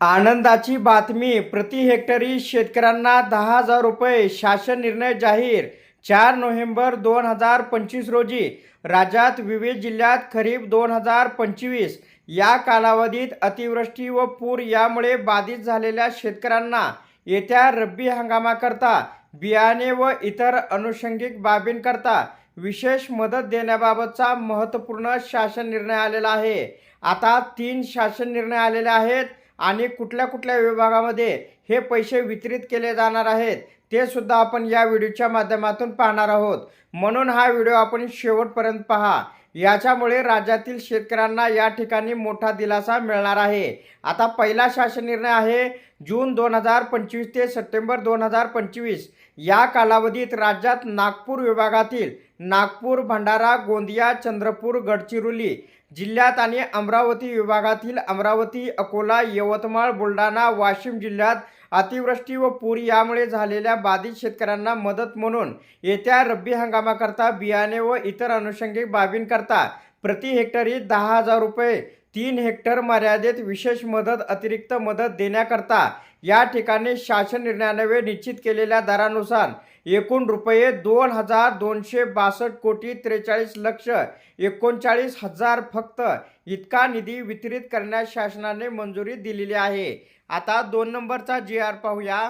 आनंदाची बातमी प्रति हेक्टरी शेतकऱ्यांना दहा हजार रुपये शासन निर्णय जाहीर. चार नोव्हेंबर दोन हजार पंचवीस रोजी राज्यात विविध जिल्ह्यात खरीप दोन हजार पंचवीस. या कालावधीत अतिवृष्टी व पूर यामुळे बाधित झालेल्या शेतकऱ्यांना येत्या रब्बी हंगामाकरता बियाणे व इतर अनुषंगिक बाबींकरता विशेष मदत देण्याबाबतचा महत्त्वपूर्ण शासन निर्णय आलेला आहे. आता तीन शासन निर्णय आलेले आहेत. आणि कुठल्या कुठल्या विभागामध्ये हे पैसे वितरित केले जाणार आहेत ते सुद्धा आपण या व्हिडिओच्या माध्यमातून पाहणार आहोत. म्हणून हा व्हिडिओ आपण शेवटपर्यंत पहा. याच्यामुळे राज्यातील शेतकऱ्यांना या ठिकाणी मोठा दिलासा मिळणार आहे. आता पहिला शासन निर्णय आहे जून दोन हजार पंचवीस ते सप्टेंबर दोन हजार पंचवीस. या कालावधीत राज्यात नागपूर विभागातील नागपूर भंडारा गोंदिया चंद्रपूर गडचिरोली जिल्ह्यात आणि अमरावती विभागातील अमरावती अकोला यवतमाळ बुलढाणा वाशिम जिल्ह्यात अतिवृष्टी व पूर यामुळे झालेल्या बाधित शेतकऱ्यांना मदत म्हणून येत्या रब्बी हंगामाकरता बियाणे व इतर अनुषंगिक बाबींकरता प्रति हेक्टरी दहा हजार रुपये. तीन हेक्टर मर्यादेत विशेष मदत अतिरिक्त मदत देण्याकरता या ठिकाणी शासन निर्णयाने निश्चित केलेल्या दरानुसार एकूण रुपये दोन हजार दोनशे बासष्ट कोटी त्रेचाळीस लक्ष एकोणचाळीस हजार फक्त इतका निधी वितरित करण्यास शासनाने मंजुरी दिलेली आहे. आता दोन नंबरचा जी आर पाहूया.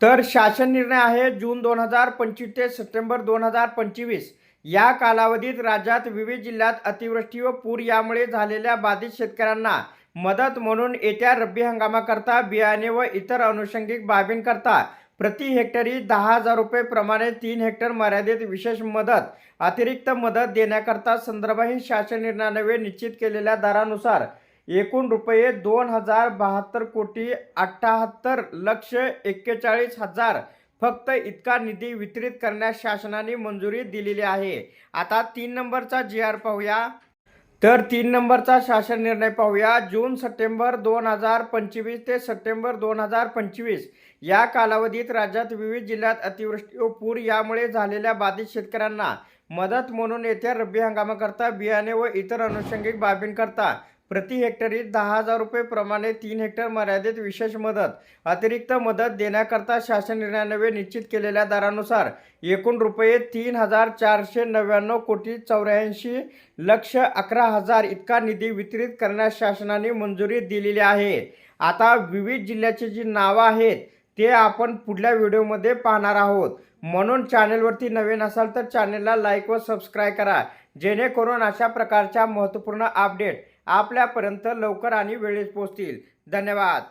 तर शासन निर्णय आहे जून दोन हजार पंचवीस ते सप्टेंबर दोन हजार पंचवीस. या कालावधीत राज्यात विविध जिल्ह्यात अतिवृष्टी व पूर यामुळे झालेल्या बाधित शेतकऱ्यांना मदत म्हणून येत्या रब्बी हंगामाकरता बियाणे व इतर अनुषंगिक बाबींकरता प्रति हेक्टरी दहा हजार रुपये प्रमाणे तीन हेक्टर मर्यादित विशेष मदत अतिरिक्त मदत देण्याकरता संदर्भहीन शासन निर्णयाने निश्चित केलेल्या दरानुसार एकूण रुपये दोन हजार बहात्तर कोटी अठ्ठाहत्तर लक्ष एक्केचाळीस हजार फक्त इतका निधी वितरित करण्यास शासनाने मंजुरी दिलेली आहे. आता तीन नंबरचा जी आर पाहूया. तर तीन नंबरचा शासन निर्णय पाहूया. जून सप्टेंबर दोन हजार पंचवीस ते सप्टेंबर दोन हजार पंचवीस या कालावधीत राज्यात विविध जिल्ह्यात अतिवृष्टी व पूर यामुळे झालेल्या बाधित शेतकऱ्यांना मदत म्हणून येत्या रब्बी हंगामाकरता बियाणे व इतर अनुषंगिक बाबींकरता प्रति हेक्टरी दहा हजार रुपये प्रमाणे तीन हेक्टर मर्यादित विशेष मदत अतिरिक्त मदत देण्याकरता शासन निर्णयाने निश्चित केलेल्या दरानुसार एकूण रुपये तीन हजार चारशे नव्याण्णव कोटी चौऱ्याऐंशी लक्ष अकरा हजार इतका निधी वितरित करण्यास शासनाने मंजुरी दिलेली आहे. आता विविध जिल्ह्याची जी नावं आहेत ते आपण पुढल्या व्हिडिओमध्ये पाहणार आहोत. म्हणून चॅनेलवरती नवीन असाल तर चॅनेलला लाईक व सबस्क्राईब करा जेणेकरून अशा प्रकारच्या महत्त्वपूर्ण अपडेट आपल्यापर्यंत लवकर आणि वेळेत पोहोचतील. धन्यवाद.